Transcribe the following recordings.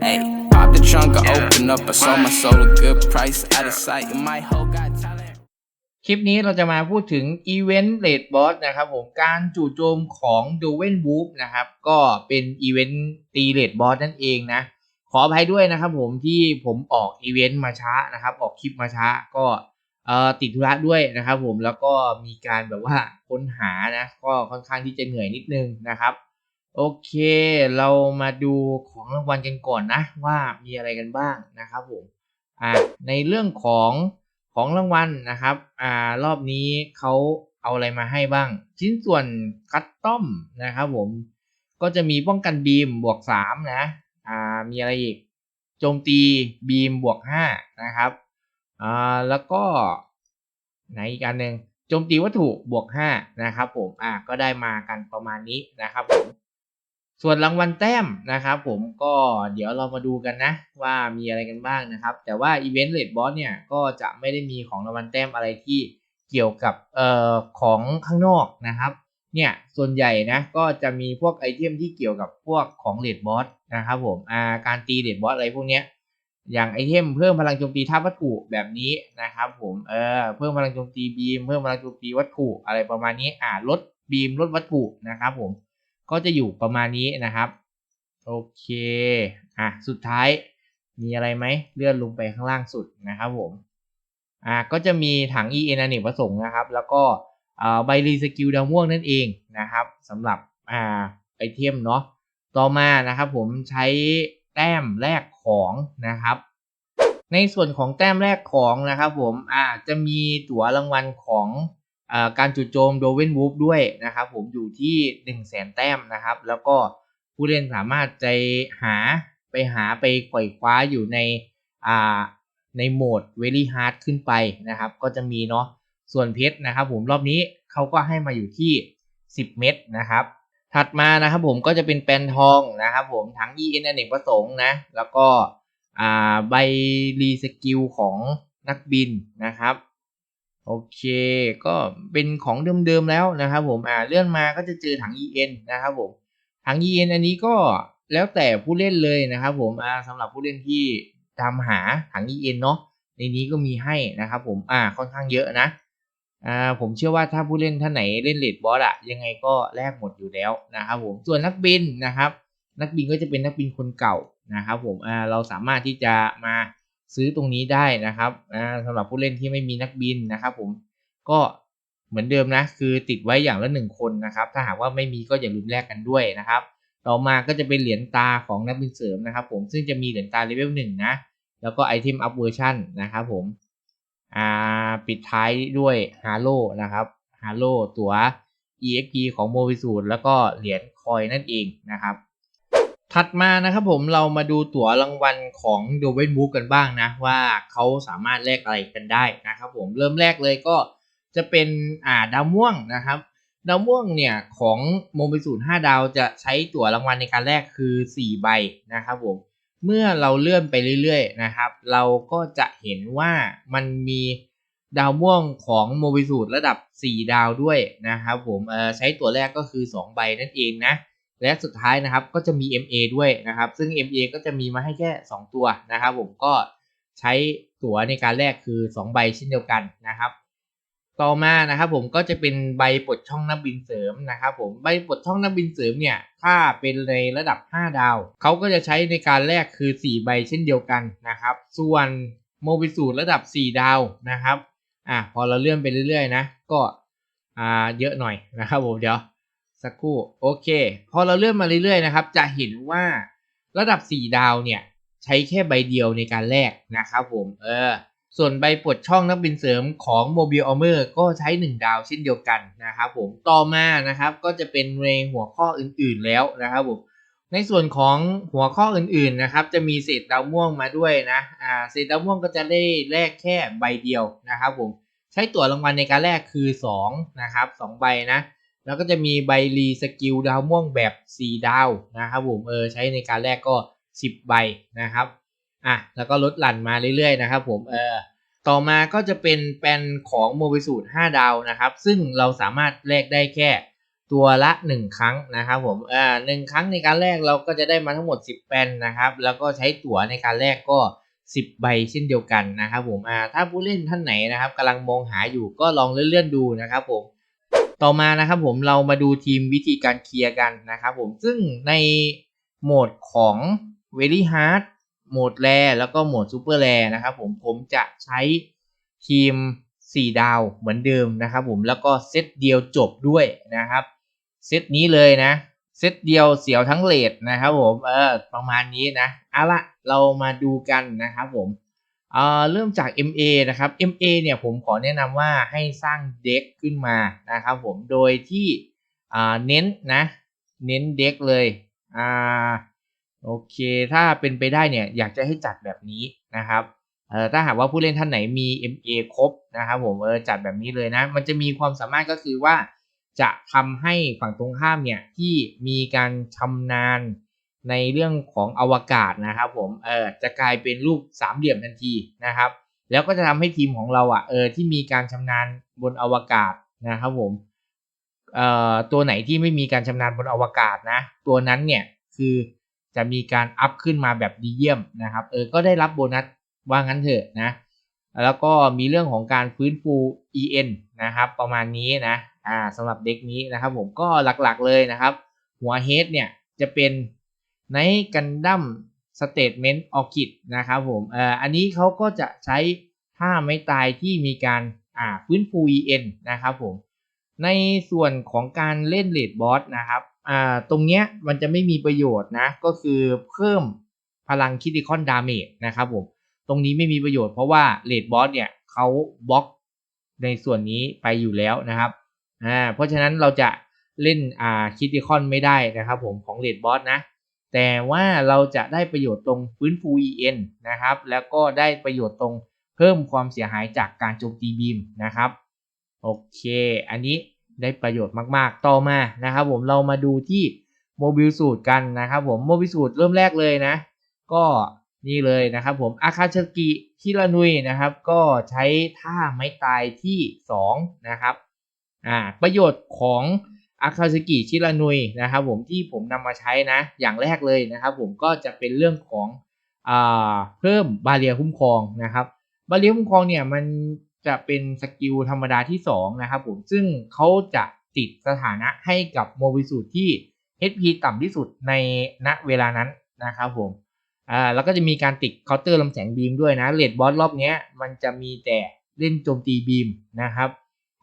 Hey, pop the trunk, I open up. I sold my soul a good price. Out of sight, and my hoe got talent. คลิปนี้เราจะมาพูดถึงอีเวนต์เลดบอสนะครับผมการจู่โจมของดูเวนวูฟนะครับ ก็เป็นอีเวนต์ตีเลดบอสนั่นเองนะ ขออภัยด้วยนะครับผมที่ผมออกอีเวนต์มาช้านะครับ ออกคลิปมาช้าก็เอ่อติดธุระด้วยนะครับผมแล้วก็มีการแบบว่าค้นหานะ ก็ค่อนข้างที่จะเหนื่อยนิดนึงนะครับ โอเค เรามาดูของรางวัลกันก่อนนะ ว่ามีอะไรกันบ้างนะครับผมอ่าในเรื่องของของรางวัลนะครับอ่ารอบนี้เขาเอาอะไรมาให้บ้าง ชิ้นส่วนคัสตอมนะครับผมก็จะมีป้องกันบีมบวกสามนะอ่ามีอะไรอีกโจมตีบีมบวกห้านะครับอ่าแล้วก็ไหนอีกอันหนึ่งโจมตีวัตถุบวกห้านะครับผมอ่าก็ได้มากันประมาณนี้นะครับผม ส่วนรางวัลแต้มนะครับผมก็เดี๋ยวเรามาดูกันนะ ว่ามีอะไรกันบ้างนะครับ แต่ว่าอีเวนต์เลดบอสเนี่ยก็จะไม่ได้มีของรางวัลแต้มอะไรที่เกี่ยวกับเอ่อของข้างนอกนะครับ เนี่ยส่วนใหญ่นะก็จะมีพวกไอเทมที่เกี่ยวกับพวกของเลดบอสนะครับผมอ่าการตีเลดบอสอะไรพวกเนี้ยอย่างไอเทมเพิ่มพลังโจมตีท่าวัตถุแบบนี้นะครับผมเออเพิ่มพลังโจมตีบีมเพิ่มพลังโจมตีวัตถุอะไรประมาณนี้อ่าลดบีมลดวัตถุนะครับผม ก็จะอยู่ประมาณนี้นะครับ โอเค อะ สุดท้ายมีอะไรไหมเลื่อนลงไปข้างล่างสุดนะครับผม อะก็จะมีถัง EN อเนกประสงค์นะครับ แล้วก็ใบรีสกิลดาวม่วงนั่นเองนะครับสำหรับอ่าไอเทมเนาะต่อมานะครับผมใช้แต้มแลกของนะครับ ในส่วนของแต้มแรกของนะครับผมอ่าจะมีตั๋วรางวัลของ การจู่โจมโดเวนวูฟด้วยนะครับผมอยู่ที่1 0 0 0 0แสนแต้มนะครับ แล้วก็ผู้เล่นสามารถใจหาไปหาไปไขว่คว้าอยู่ในในโหมด very hard ขึ้นไปนะครับ ก็จะมีเนาะส่วนเพชรนะครับผมรอบนี้เขาก็ให้มาอยู่ที่ 10 เม็ดนะครับ ถัดมานะครับผมก็จะเป็นแปนทองนะครับผมทั้ง EN อเนกประสงค์นะแล้วก็ใบรีสกิลของนักบินนะครับ โอเค ก็เป็นของเดิมๆแล้วนะครับผมอ่าเลื่อนมาก็จะเจอถัง EN นะครับผมถัง EN อันนี้ก็แล้วแต่ผู้เล่นเลยนะครับผมอ่าสำหรับผู้เล่นที่ตามหาถัง EN เนาะในนี้ก็มีให้นะครับผมอ่าค่อนข้างเยอะนะอ่าผมเชื่อว่าถ้าผู้เล่นท่านไหนเล่นเลดบอสอะยังไงก็แลกหมดอยู่แล้วนะครับผมส่วนนักบินนะครับ นักบินก็จะเป็นนักบินคนเก่านะครับผมอ่าเราสามารถที่จะมา ซื้อตรงนี้ได้นะครับอ่าสำหรับผู้เล่นที่ไม่มีนักบินนะครับผมก็เหมือนเดิมนะ คือติดไว้อย่างละหนึ่งคนนะครับ ถ้าหากว่าไม่มีก็อย่าลืมแลกกันด้วยนะครับ ต่อมาก็จะเป็นเหรียญตาของนักบินเสริมนะครับ ผมซึ่งจะมีเหรียญตาเลเวลหนึ่งนะแล้วก็ไอเทมอัพเวอร์ชันนะครับผมอ่าปิดท้ายด้วยฮาโลนะครับฮาโลตัว EXP ของโมบิสูดแล้วก็เหรียญคอยนั่นเองนะครับ ถัดมานะครับผมเรามาดูตั๋วรางวัลของโดเวนบุ๊กกันบ้างนะว่าเขาสามารถแลกอะไรกันได้นะครับผมเริ่มแรกเลยก็จะเป็นอ่าดาวม่วงนะครับดาวม่วงเนี่ยของโมบิสูด5ดาวจะใช้ตั๋วรางวัลในการแลกคือ 4 ใบนะครับผมเมื่อเราเลื่อนไปเรื่อยๆนะครับ เราก็จะเห็นว่ามันมีดาวม่วงของโมบิสูดระดับ 4 ดาวด้วยนะครับผมใช้ตั๋วแรกก็คือ 2 ใบนั่นเองนะ และสุดท้ายนะครับก็จะมี MA ด้วยนะครับ ซึ่ง MA ก็จะมีมาให้แค่ 2 ตัวนะครับ ผมก็ใช้ตั๋วในการแลกคือ 2 ใบเช่นเดียวกันนะครับ ต่อมานะครับผมก็จะเป็นใบปลดช่องนักบินเสริมนะครับ ผมใบปลดช่องนักบินเสริมเนี่ยถ้าเป็นในระดับ 5 ดาวเขาก็จะใช้ในการแลกคือ 4 ใบเช่นเดียวกันนะครับ ส่วนโมบิสูดระดับ 4 ดาวนะครับอะพอเราเลื่อนไปเรื่อยๆนะก็อ่าเยอะหน่อยนะครับผมเดี๋ยว สักครู่โอเค พอเราเลื่อนมาเรื่อยๆนะครับ จะเห็นว่าระดับ 4 ดาวเนี่ยใช้แค่ใบเดียวในการแลกนะครับผมเออส่วนใบปลดช่องนักบินเสริมของ Mobile Armor ก็ใช้ 1 ดาวเช่นเดียวกันนะครับผมต่อมานะครับก็จะเป็นในหัวข้ออื่นๆแล้วนะครับผมในส่วนของหัวข้ออื่นๆนะครับ จะมีเศษดาวม่วงมาด้วยนะอ่าเศษดาวม่วงก็จะได้แลกแค่ใบเดียวนะครับผมใช้ตั๋วรางวัลในการแลกคือ2นะครับ2ใบนะ แล้วก็จะมีใบรีสกิลดาวม่วงแบบ 4 ดาวนะครับผมเออใช้ในการแรกก็ 10 ใบนะครับอะแล้วก็ลดหลั่นมาเรื่อยๆนะครับผมเออต่อมาก็จะเป็นแปนของโมบิสูด5ดาวนะครับ ซึ่งเราสามารถแลกได้แค่ตัวละหนึ่งครั้งนะครับผมอ่าหครั้งในการแรกเราก็จะได้มาทั้งหมด 10 แปนนะครับ แล้วก็ใช้ตั๋วในการแรกก็ 10 ใบเช่นเดียวกันนะครับผมอ่าถ้าผู้เล่นท่านไหนนะครับกำลังมองหาอยู่ก็ลองเลื่อนๆดูนะครับผม ต่อมานะครับผมเรามาดูทีมวิธีการเคลียร์กันนะครับผมซึ่งในโหมดของ Very Hard โหมดแรแล้วก็โหมด Super แรนะครับผมผมจะใช้ทีม 4 ดาวเหมือนเดิมนะครับผมแล้วก็เซตเดียวจบด้วยนะครับเซตนี้เลยนะเซตเดียวเสียวทั้งเลดนะครับผมเออประมาณนี้นะเอาละเรามาดูกันนะครับผม เอ่อเริ่มจาก MA นะครับ MA เนี่ยผมขอแนะนำว่าให้สร้างเด็กขึ้นมานะครับผมโดยที่เน้นนะเน้นเด็กเลยอ่าโอเค ถ้าเป็นไปได้เนี่ยอยากจะให้จัดแบบนี้นะครับเออถ้าหากว่าผู้เล่นท่านไหนมี MA ครบนะครับผมเออจัดแบบนี้เลยนะ มันจะมีความสามารถก็คือว่า จะทำให้ฝั่งตรงข้ามเนี่ยที่มีการชำนาญ ในเรื่องของอวกาศนะครับผมเออจะกลายเป็นรูปสามเหลี่ยมทันทีนะครับ แล้วก็จะทำให้ทีมของเราอะเออที่มีการชำนาญบนอวกาศนะครับผมเอ่อตัวไหนที่ไม่มีการชำนาญบนอวกาศนะ ตัวนั้นเนี่ยคือจะมีการอัพขึ้นมาแบบดีเยี่ยมนะครับเออก็ได้รับโบนัสว่างั้นเถอะนะแล้วก็มีเรื่องของการฟื้นฟู EN นะครับประมาณนี้นะอ่าสำหรับเด็กนี้นะครับผมก็หลักๆเลยนะครับ หัวเฮดเนี่ยจะเป็น ในกันดั้มสเตทเมนต์ออคิดนะครับผมเอ่ออันนี้เขาก็จะใช้ท่าไม้ตายที่มีการอ่าฟื้นฟู EN นะครับผมในส่วนของการเล่นเลดบอสนะครับอ่าตรงเนี้ยมันจะไม่มีประโยชน์นะ ก็คือเพิ่มพลังคิติคอนดาเมจนะครับผมตรงนี้ไม่มีประโยชน์เพราะว่าเลดบอสเนี่ยเขาบล็อกในส่วนนี้ไปอยู่แล้วนะครับอ่าเพราะฉะนั้นเราจะเล่นอ่าคิติคอนไม่ได้นะครับผมของเลดบอสนะ แต่ว่าเราจะได้ประโยชน์ตรงฟื้นฟู EN นะครับ แล้วก็ได้ประโยชน์ตรงเพิ่มความเสียหายจากการโจมตีบีมนะครับ โอเค อันนี้ได้ประโยชน์มากๆ ต่อมานะครับผมเรามาดูที่โมบิลสูตรกันนะครับผมโมบิลสูตรเริ่มแรกเลยนะ ก็นี่เลยนะครับผมอาคาชกิคิรานุยนะครับ ก็ใช้ท่าไม้ตายที่ 2 นะครับอ่าประโยชน์ของ อาคาชกิชิรานุยนะครับผมที่ผมนำมาใช้นะ อย่างแรกเลยนะครับผมก็จะเป็นเรื่องของอเพิ่มบาเรียคุ้มครองนะครับ บาเรียคุ้มครองเนี่ยมันจะเป็นสกิลธรรมดาที่2นะครับผมซึ่งเขาจะติดสถานะให้กับโมบิสูตรที่ HP ต่ำที่สุดในณเวลานั้นนะครับผมอ่าแล้วก็จะมีการติดเคาน์เตอร์ลำแสงบีมด้วยนะเลดบอสรอบนี้มันจะมีแต่เล่นโจมตีบีมนะครับ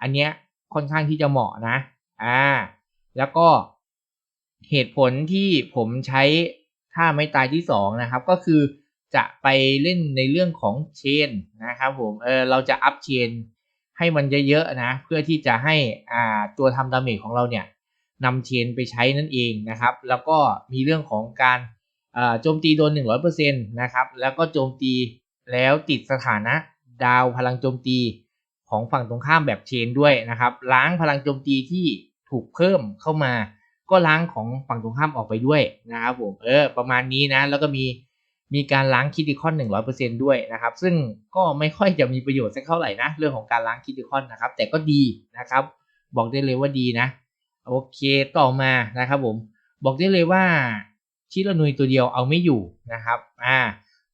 อันเนี้ยค่อนข้างที่จะเหมาะนะ อ่า แล้วก็เหตุผลที่ผมใช้ท่าไม่ตายที่2นะครับ ก็คือจะไปเล่นในเรื่องของเชนนะครับผม เออเราจะอัพเชนให้มันเยอะๆนะ เพื่อที่จะให้อ่าตัวทำดาเมจของเราเนี่ยนำเชนไปใช้นั่นเองนะครับ แล้วก็มีเรื่องของการโจมตีโดน 100%นะครับ แล้วก็โจมตีแล้วติดสถานะดาวพลังโจมตี ของฝั่งตรงข้ามแบบเชนด้วยนะครับ ล้างพลังโจมตีที่ถูกเพิ่มเข้ามา ก็ล้างของฝั่งตรงข้ามออกไปด้วยนะครับผมเออประมาณนี้นะ แล้วก็มีมีการล้างคิติคอน100%ด้วยนะครับ ซึ่งก็ไม่ค่อยจะมีประโยชน์สักเท่าไหร่นะ เรื่องของการล้างคิติคอนนะครับ แต่ก็ดีนะครับ บอกได้เลยว่าดีนะ โอเคต่อมานะครับผม บอกได้เลยว่าชิรานุยตัวเดียวเอาไม่อยู่นะครับ อ่า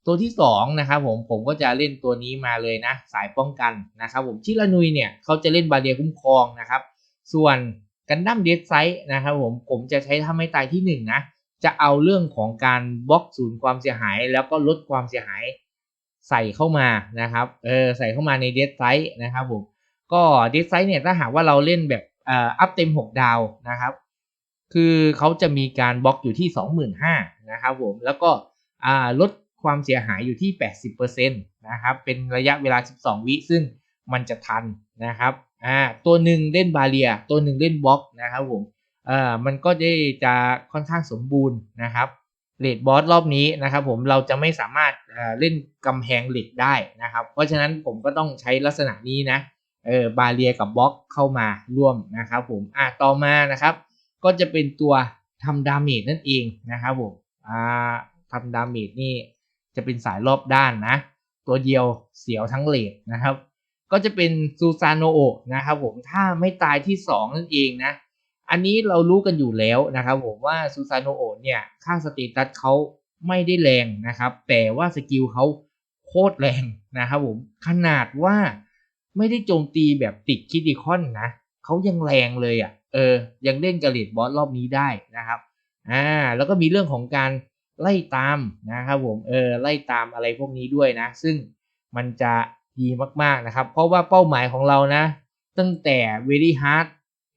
ตัวที่2นะครับผมผมก็จะเล่นตัวนี้มาเลยนะ สายป้องกันนะครับผมชิรานุยเนี่ยเขาจะเล่นบาเรียคุ้มครองนะครับ ส่วนกันดั้มเดดไซต์นะครับผมผมจะใช้ทำให้ตายที่ 1 นะ จะเอาเรื่องของการบล็อกศูนย์ความเสียหาย แล้วก็ลดความเสียหายใส่เข้ามานะครับเออใส่เข้ามาในเดดไซต์นะครับผมก็เดดไซต์เนี่ยถ้าหากว่าเราเล่นแบบอ่ออัพเต็ม 6 ดาวนะครับคือเขาจะมีการบล็อกอยู่ที่ 25,000นะครับผมแล้วก็อ่าลด ความเสียหายอยู่ที่ 80%นะครับ เป็นระยะเวลา 12 วิซึ่งมันจะทันนะครับอ่าตัวหนึ่งเล่นบาเรีย ตัวหนึ่งเล่นบล็อกนะครับผมเอ่อมันก็จะจะค่อนข้างสมบูรณ์นะครับเลดบอสรอบนี้นะครับผมเราจะไม่สามารถเล่นกำแพงเหล็กได้นะครับ เพราะฉะนั้นผมก็ต้องใช้ลักษณะนี้นะเออบาเรียกับบล็อกเข้ามาร่วมนะครับผมอ่าต่อมานะครับ ก็จะเป็นตัวทำดาเมจนั่นเองนะครับผมอ่าทำดาเมจนี่ จะเป็นสายรอบด้านนะ ตัวเดียวเสียวทั้งเลดนะครับ ก็จะเป็นซูซานโนโอะนะครับผมถ้าไม่ตายที่ 2 นั่นเองนะ อันนี้เรารู้กันอยู่แล้วนะครับผมว่าซูซานโนโอะเนี่ย ค่าสเตตัสเขาไม่ได้แรงนะครับ แต่ว่าสกิลเขาโคตรแรงนะครับผมขนาดว่าไม่ได้โจมตีแบบติดคิดิคอนนะเขายังแรงเลยอะ่ะเออยังเล่นกาเลดบอสรอบนี้ได้นะครับอ่าแล้วก็มีเรื่องของการ ไล่ตามนะครับผมเออไล่ตามอะไรพวกนี้ด้วยนะ ซึ่งมันจะดีมากๆนะครับ เพราะว่าเป้าหมายของเรานะ ตั้งแต่ very hard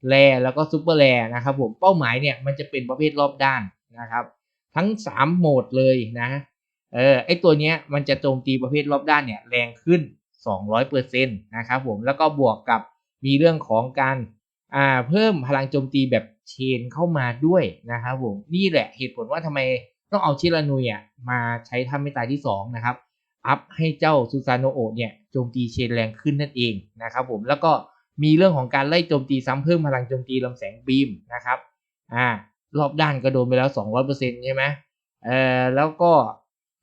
แรแล้วก็ซูเปอร์แรนะครับผมเป้าหมายเนี่ยมันจะเป็นประเภทรอบด้านนะครับ ทั้ง 3 โหมดเลยนะเออไอตัวเนี้ยมันจะโจมตีประเภทรอบด้านเนี่ยแรงขึ้น 200%นะครับผมแล้วก็บวกกับมีเรื่องของการอ่าเพิ่มพลังโจมตีแบบเชนเข้ามาด้วยนะครับผมนี่แหละเหตุผลว่าทำไม ต้องเอาชิรานุยอะมาใช้ทำไม่ตายที่ 2 นะครับ อัพให้เจ้าซูซานโนโอเนี่ยโจมตีเชนแรงขึ้นนั่นเองนะครับผมแล้วก็มีเรื่องของการไล่โจมตีซ้ำเพิ่มพลังโจมตีลำแสงบีมนะครับอ่ารอบด้านก็โดนไปแล้ว 200%ใช่ไหมเอ่อแล้วก็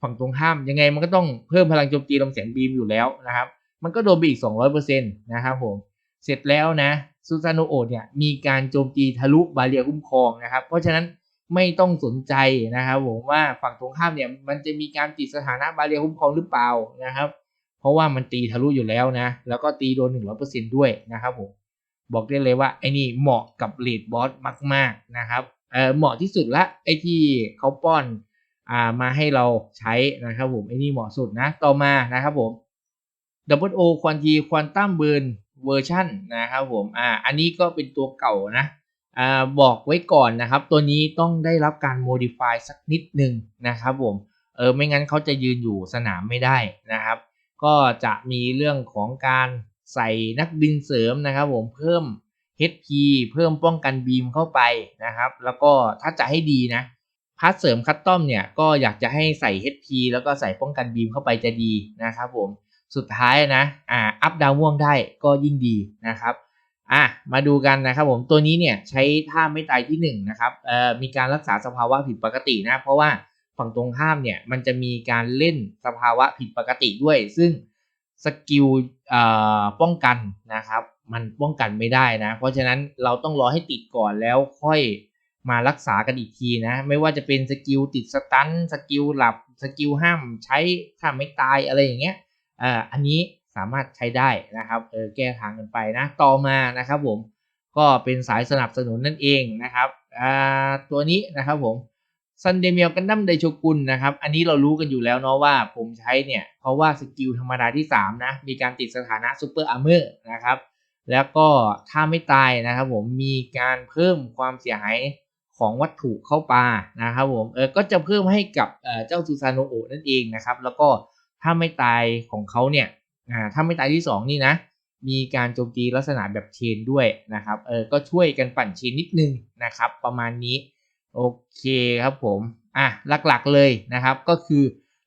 ฝั่งตรงข้ามยังไงมันก็ต้องเพิ่มพลังโจมตีลำแสงบีมอยู่แล้วนะครับ มันก็โดนไปอีก 200%นะครับผมเสร็จแล้วนะซูซานโนโอเนี่ยมีการโจมตีทะลุบาเรียคุ้มครองนะครับ เพราะฉะนั้น ไม่ต้องสนใจนะครับผมว่าฝั่งตรงข้ามเนี่ยมันจะมีการติดสถานะบาเรียคุ้มครองหรือเปล่านะครับ เพราะว่ามันตีทะลุอยู่แล้วนะ แล้วก็ตีโดน100%ด้วยนะครับผมบอกได้เลยว่าไอ้นี่เหมาะกับเลดบอสมาก ๆนะครับเออเหมาะที่สุดละไอ้ที่เขาป้อนอ่ามาให้เราใช้นะครับผมไอ้นี่เหมาะสุดนะต่อมานะครับผม Double O ควอนทีควอนตัมเบิร์นเวอร์ชันนะครับผมอ่าอันนี้ก็เป็นตัวเก่านะ อ่าบอกไว้ก่อนนะครับ ตัวนี้ต้องได้รับการ modify สักนิดหนึ่งนะครับผมเออไม่งั้นเขาจะยืนอยู่สนามไม่ได้นะครับ ก็จะมีเรื่องของการใส่นักบินเสริมนะครับผมเพิ่ม HP เพิ่มป้องกันบีมเข้าไปนะครับ แล้วก็ถ้าจะให้ดีนะพาร์ทเสริมคัตตอมเนี่ยก็อยากจะให้ใส่ HP แล้วก็ใส่ป้องกันบีมเข้าไปจะดีนะครับผมสุดท้ายนะอ่าอัพดาวม่วงได้ก็ยิ่งดีนะครับ อะมาดูกันนะครับผมตัวนี้เนี่ยใช้ท่าไม่ตายที่1นนะครับเอ่อมีการรักษาสภาวะผิดปกตินะ เพราะว่าฝั่งตรงข้ามเนี่ยมันจะมีการเล่นสภาวะผิดปกติด้วย ซึ่งสกิลป้องกันนะครับ มันป้องกันไม่ได้นะ เพราะฉะนั้นเราต้องรอให้ติดก่อนแล้วค่อยมารักษากันอีกทีนะ ไม่ว่าจะเป็นสกิลติดสตันสกิลหลับสกิลห้ามใช้ถ้าไม่ตายอะไรอย่างเงี้ยอ่าอันนี้ สามารถใช้ได้นะครับเออแก้ทางกันไปนะต่อมานะครับผมก็เป็นสายสนับสนุนนั่นเองนะครับอ่าตัวนี้นะครับผมซันเดเมียลกันดั้มไดโชกุนนะครับอันนี้เรารู้กันอยู่แล้วเนาะว่าผมใช้เนี่ย เพราะว่าสกิลธรรมดาที่ 3 นะ มีการติดสถานะซูเปอร์อาร์เมอร์นะครับแล้วก็ถ้าไม่ตายนะครับผมมีการเพิ่มความเสียหายของวัตถุเข้าปานะครับผมเออก็จะเพิ่มให้กับเจ้าซูซานโนโอนั่นเองนะครับ แล้วก็ถ้าไม่ตายของเขาเนี่ย อ่าถ้าไม่ตายที่ 2 นี่นะ มีการโจมตีลักษณะแบบเชนด้วยนะครับ เออ ก็ช่วยกันปั่นเชนนิดนึงนะครับ ประมาณนี้ โอเคครับผม อะ หลักๆเลยนะครับ ก็คือ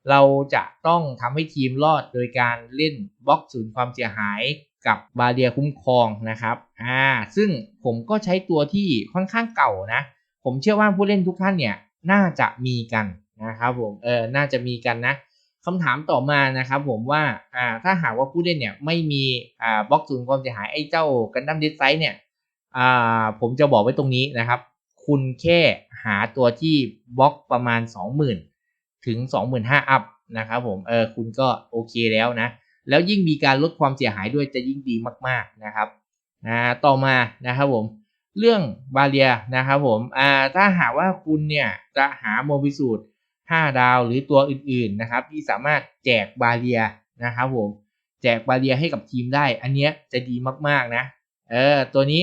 เราจะต้องทำให้ทีมรอดโดยการเล่นบล็อกศูนย์ความเสียหายกับบาเรียคุ้มครองนะครับ อ่า ซึ่งผมก็ใช้ตัวที่ค่อนข้างเก่านะ ผมเชื่อว่าผู้เล่นทุกท่านเนี่ยน่าจะมีกันนะครับผม เออ น่าจะมีกันนะ คำถามต่อมานะครับผมว่าอ่าถ้าหากว่าผู้เล่นเนี่ยไม่มีอ่าบล็อกศูนย์ความเสียหายไอ้เจ้ากันดั้มเดสไซส์เนี่ยอ่าผมจะบอกไว้ตรงนี้นะครับ คุณแค่หาตัวที่บล็อกประมาณ 20,000 ถึง 25,000อัพนะครับผมเออคุณก็โอเคแล้วนะ แล้วยิ่งมีการลดความเสียหายด้วยจะยิ่งดีมาก ๆนะครับอ่าต่อมานะครับผมเรื่องบาเรียนะครับผมอ่าถ้าหากว่าคุณเนี่ยจะหาโมบิสูตร 5 ดาวหรือตัวอื่นๆนะครับ ที่สามารถแจกบาเรียนะครับผมแจกบาเรียให้กับทีมได้ อันเนี้ยจะดีมากๆนะเออตัวนี้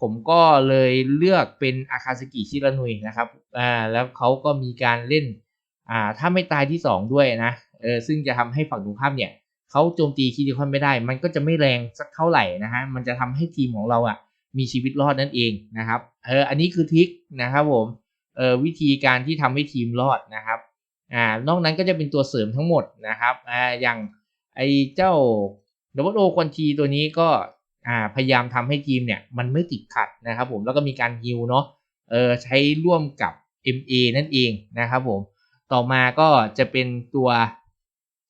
ผมก็เลยเลือกเป็นอาคาสกิชิรานุยนะครับอ่าแล้วเขาก็มีการเล่นอ่าถ้าไม่ตายที่ 2 ด้วยนะเออซึ่งจะทำให้ฝั่งตรงข้ามเนี่ยเขาโจมตีคิดิคอนไม่ได้ มันก็จะไม่แรงสักเท่าไหร่นะฮะมันจะทำให้ทีมของเราอะมีชีวิตรอดนั่นเองนะครับเอออันนี้คือทริคนะครับผม วิธีการที่ทำให้ทีมรอดนะครับอ่านอกนั้นก็จะเป็นตัวเสริมทั้งหมดนะครับอ่าอย่างไอเจ้าดับเบิลโอคอนทีตัวนี้ก็อ่าพยายามทำให้ทีมเนี่ยมันไม่ติดขัดนะครับผมแล้วก็มีการฮิลเนาะเออใช้ร่วมกับ MA นั่นเองนะครับผมต่อมาก็จะเป็นตัว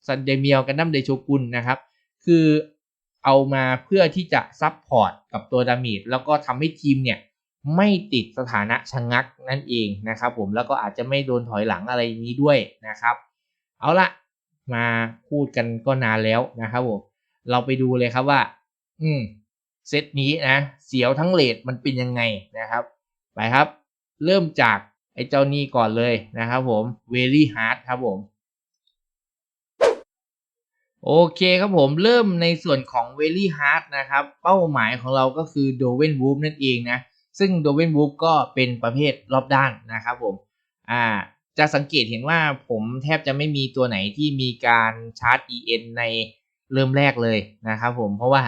ซันเดเมียลกันดั้มเดโชกุนนะครับ คือเอามาเพื่อที่จะซับพอร์ตกับตัวดามิดแล้วก็ทำให้ทีมเนี่ย ไม่ติดสถานะชะงงักนั่นเองนะครับผมแล้วก็อาจจะไม่โดนถอยหลังอะไรนี้ด้วยนะครับ เอาละมาพูดกันก็นานแล้วนะครับผมเราไปดูเลยครับว่า อืมเซตนี้นะเสียวทั้งเลดมันเป็นยังไงนะครับ ไปครับ เริ่มจากไอ้เจ้านี้ก่อนเลยนะครับผม very hard ครับผมโอเคครับผมเริ่มในส่วนของ very hard นะครับ เป้าหมายของเราก็คือ d o w e n w o o f นั่นเองนะ ซึ่ง d o w e n w o o f ก็เป็นประเภทรอบด้านนะครับผมอ่าจะสังเกตเห็นว่าผมแทบจะไม่มีตัวไหนที่มีการชาร์จ EN ในเริ่มแรกเลยนะครับผมเพราะว่า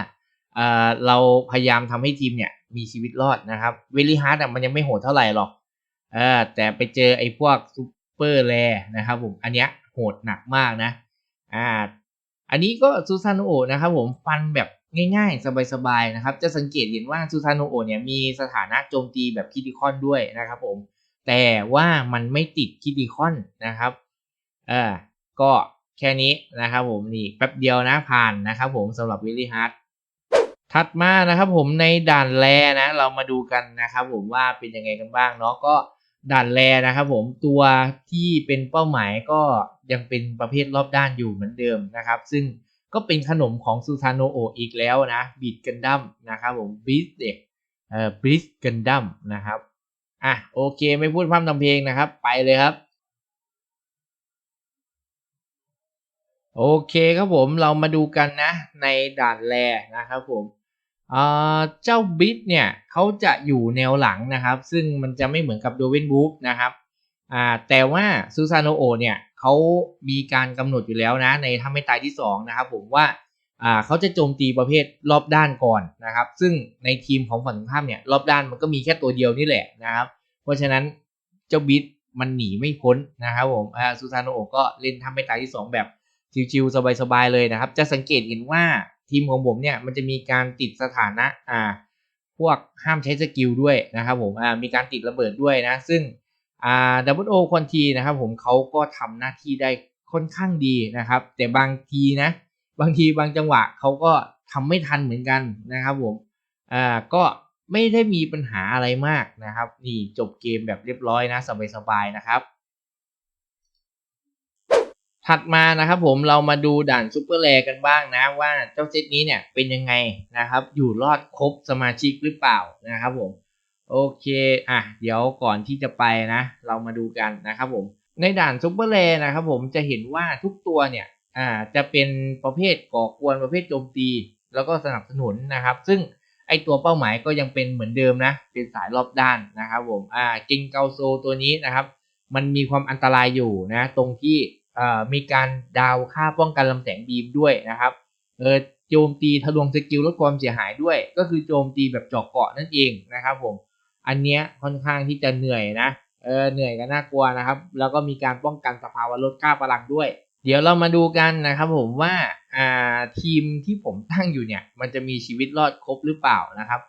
เอ่อเราพยายามทำให้ทีมเนี่ยมีชีวิตรอดนะครับ very hard อะมันยังไม่โหดเท่าไหร่หรอกเออแต่ไปเจอไอ้พวกซูเปอร์แรนะครับผมอันเนี้ยโหดหนักมากนะอ่าอันนี้ก็ซูซานโอนะครับผมฟันแบบ ง่ายๆ สบายๆนะครับ จะสังเกตเห็นว่าซูซานโอเนี่ยมีสถานะโจมตีแบบคิติคอนด้วยนะครับผม แต่ว่ามันไม่ติดคิติคอนนะครับเออก็แค่นี้นะครับผมนี่แป๊บเดียวนะผ่านนะครับผมสำหรับวิลลี่ฮาร์ดถัดมานะครับผมในด่านแรนะ เรามาดูกันนะครับผมว่าเป็นยังไงกันบ้างเนาะก็ด่านแรนะครับผมตัวที่เป็นเป้าหมายก็ยังเป็นประเภทรอบด้านอยู่เหมือนเดิมนะครับ ซึ่ง ก็เป็นขนมของซูซานโนโออีกแล้วนะบีดกันดัมนะครับผมบีสเด็กเอ่อบีสกันดัมนะครับอะโอเคไม่พูดพร่ำทำเพลงนะครับ ไปเลยครับ โอเคครับผมเรามาดูกันนะ ในด่านแรนะครับผมเจ้าบิทเนี่ยเขาจะอยู่แนวหลังนะครับ ซึ่งมันจะไม่เหมือนกับโดเวนบูฟนะครับ อ่าแต่ว่าซูซานโอเนี่ยเขามีการกำหนดอยู่แล้วนะในทำให้ตายที่2นะครับผมว่าอ่าเขาจะโจมตีประเภทรอบด้านก่อนนะครับ ซึ่งในทีมของฝั่งตรงข้ามเนี่ยรอบด้านมันก็มีแค่ตัวเดียวนี่แหละนะครับ เพราะฉะนั้นเจ้าบิทมันหนีไม่พ้นนะครับผมอ่าซูซานโอก็เล่นทำให้ตายที่ 2 แบบชิวๆสบายๆเลยนะครับ จะสังเกตเห็นว่าทีมของผมเนี่ยมันจะมีการติดสถานะอ่าพวกห้ามใช้สกิลด้วยนะครับผมอ่ามีการติดระเบิดด้วยนะ ซึ่ง อ่าดับเบิลโอคอนทีนะครับผมเขาก็ทำหน้าที่ได้ค่อนข้างดีนะครับ แต่บางทีนะบางทีบางจังหวะเขาก็ทำไม่ทันเหมือนกันนะครับผมอ่าก็ไม่ได้มีปัญหาอะไรมากนะครับ นี่จบเกมแบบเรียบร้อยนะสบายๆนะครับ ถัดมานะครับผมเรามาดูด่านซูเปอร์แรกันบ้างนะว่าเจ้าเซตนี้เนี่ยเป็นยังไงนะครับ อยู่รอดครบสมาชิกหรือเปล่านะครับผม โอเค อะ เดี๋ยวก่อนที่จะไปนะ เรามาดูกันนะครับผม ในด่านซูเปอร์แรนะครับผมจะเห็นว่าทุกตัวเนี่ย อ่า จะเป็นประเภทก่อกวนประเภทโจมตี แล้วก็สนับสนุนนะครับ ซึ่งไอตัวเป้าหมายก็ยังเป็นเหมือนเดิมนะ เป็นสายรอบด้านนะครับผม อ่า กิงเกาโซตัวนี้นะครับ มันมีความอันตรายอยู่นะ ตรงที่อ่ามีการดาวค่าป้องกันลำแสงบีมด้วยนะครับ เออ โจมตีทะลวงสกิลลดความเสียหายด้วย ก็คือโจมตีแบบเจาะเกาะนั่นเองนะครับผม อันเนี้ยค่อนข้างที่จะเหนื่อยนะเออเหนื่อยกันน่ากลัวนะครับ แล้วก็มีการป้องกันสภาวะลดค่าพลังด้วย เดี๋ยวเรามาดูกันนะครับผมว่าอ่าทีมที่ผมตั้งอยู่เนี่ย มันจะมีชีวิตรอดครบหรือเปล่านะครับ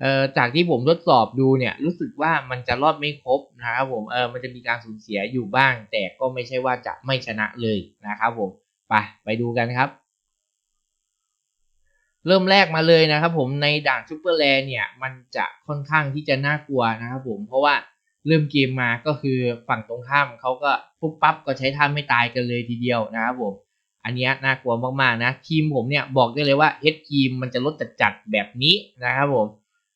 เอ่อจากที่ผมทดสอบดูเนี่ยรู้สึกว่ามันจะรอดไม่ครบนะครับผมเออมันจะมีการสูญเสียอยู่บ้าง แต่ก็ไม่ใช่ว่าจะไม่ชนะเลยนะครับผมไปไปดูกันครับ เริ่มแรกมาเลยนะครับผมในด่านซูเปอร์แลนเนี่ยมันจะค่อนข้างที่จะน่ากลัวนะครับผมเพราะว่าเริ่มเกมมาก็คือฝั่งตรงข้ามเขาก็ปุ๊บปั๊บก็ใช้ท่าไม่ตายกันเลยทีเดียวนะครับผมอันนี้น่ากลัวมากๆนะทีมผมเนี่ยบอกได้เลยว่าเฮดทีมมันจะลดจัดๆแบบนี้นะครับผม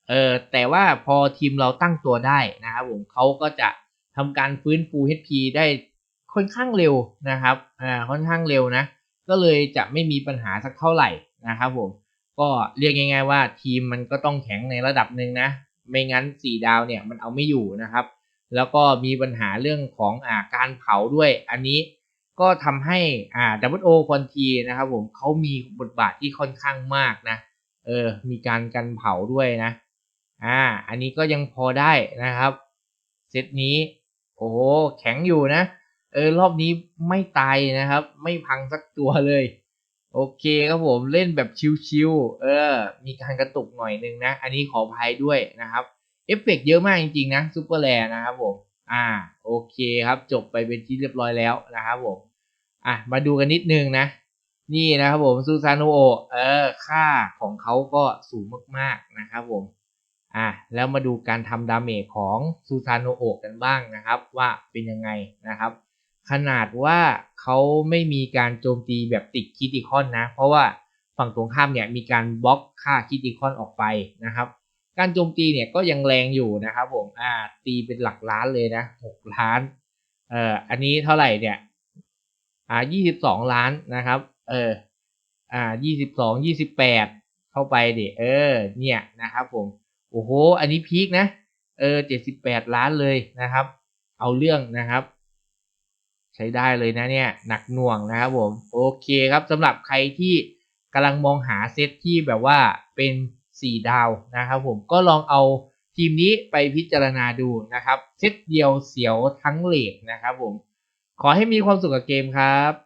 เออแต่ว่าพอทีมเราตั้งตัวได้นะครับผมเขาก็จะทำการฟื้นฟู HP ได้ค่อนข้างเร็วนะครับอ่าค่อนข้างเร็วนะ ก็เลยจะไม่มีปัญหาสักเท่าไหร่นะครับผม ก็เรียกง่าย ๆ ว่าทีมมันก็ต้องแข็งในระดับหนึ่งนะ ไม่งั้น 4 ดาวเนี่ยมันเอาไม่อยู่นะครับ แล้วก็มีปัญหาเรื่องของอ่าการเผาด้วย อันนี้ก็ทำให้อ่าดับเบิลโอคอนทีนะครับผมเขามีบทบาทที่ค่อนข้างมากนะ เออ มีการกันเผาด้วยนะ อ่า อันนี้ก็ยังพอได้นะครับ เซตนี้ โอ้โห แข็งอยู่นะ เออ รอบนี้ไม่ตายนะครับ ไม่พังสักตัวเลย โอเคครับผมเล่นแบบชิวๆเออ มีการกระตุกหน่อยนึงนะ อันนี้ขออภัยด้วยนะครับ เอฟเฟกเยอะมากจริงๆนะซูเปอร์แลนะครับผม อ่า โอเคครับจบไปเป็นที่เรียบร้อยแล้วนะครับผม อะ มาดูกันนิดนึงนะ นี่นะครับผมซูซานโอเออ ค่าของเขาก็สูงมากๆนะครับผม อะ แล้วมาดูการทำดาเมจของซูซานโนโอกันบ้างนะครับ ว่าเป็นยังไงนะครับ ขนาดว่าเขาไม่มีการโจมตีแบบติดคิติคอนนะ เพราะว่าฝั่งตรงข้ามเนี่ยมีการบล็อกค่าคิติคอนออกไปนะครับ การโจมตีเนี่ยก็ยังแรงอยู่นะครับผมอ่าตีเป็นหลักล้านเลยนะหกล้านเอ่ออันนี้เท่าไหร่เนี่ยอ่ายี่สิบสองล้านนะครับ เอออ่ายี่สิบสองยี่สิบแปดเข้าไปดิเออ เนี่ยนะครับ ผมโอ้โห อันนี้พีคนะ เออเจ็ดสิบแปดล้านเลยนะครับ เอาเรื่องนะครับ ใช้ได้เลยนะเนี่ยหนักหน่วงนะครับผมโอเคครับสำหรับใครที่กำลังมองหาเซตที่แบบว่าเป็น 4 ดาวนะครับผมก็ลองเอาทีมนี้ไปพิจารณาดูนะครับ เซตเดียวเสียวทั้งเลทนะครับผมขอให้มีความสุขกับเกมครับ